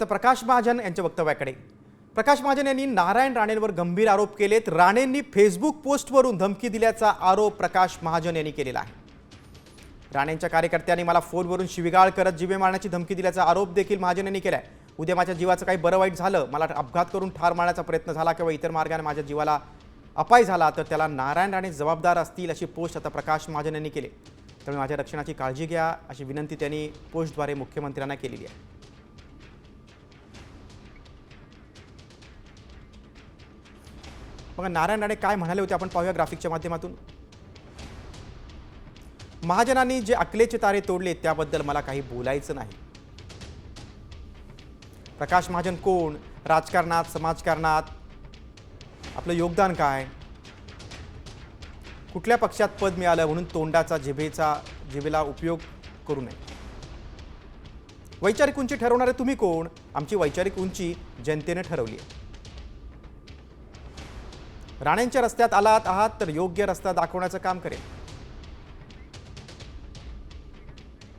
तर प्रकाश महाजन यांच्या वक्तव्याकडे. प्रकाश महाजन यांनी नारायण राणेंवर गंभीर आरोप केलेत. राणेंनी फेसबुक पोस्टवरून धमकी दिल्याचा आरोप प्रकाश महाजन यांनी केलेला आहे. राणेंच्या कार्यकर्त्यांनी मला फोनवरून शिविगाळ करत जिवे मारण्याची धमकी दिल्याचा आरोप देखील महाजन यांनी आहे उद्या माझ्या जीवाचं काही बरं वाईट झालं मला अपघात करून ठार मारण्याचा प्रयत्न झाला किंवा इतर मार्गाने माझ्या जीवाला अपाय झाला तर त्याला नारायण राणे जबाबदार असतील अशी पोस्ट आता प्रकाश महाजन यांनी केली. त्यामुळे माझ्या रक्षणाची काळजी घ्या अशी विनंती त्यांनी पोस्टद्वारे मुख्यमंत्र्यांना केलेली आहे. मग नारायण राणे काय म्हणाले होते आपण पाहूया ग्राफिकच्या माध्यमातून. महाजनांनी जे अकलेचे तारे तोडले त्याबद्दल मला काही बोलायचं नाही. प्रकाश महाजन कोण? राजकारणात समाजकारणात? आपलं योगदान काय? कुठल्या पक्षात पद मिळालं म्हणून तोंडाचा जिभेचा जिभेला उपयोग करू नये? वैचारिक उंची ठरवणारे तुम्ही कोण? आमची वैचारिक उंची जनतेने ठरवली आहे. राणेंच्या रस्त्यात आलात आहात तर योग्य रस्ता दाखवण्याचं काम करेल.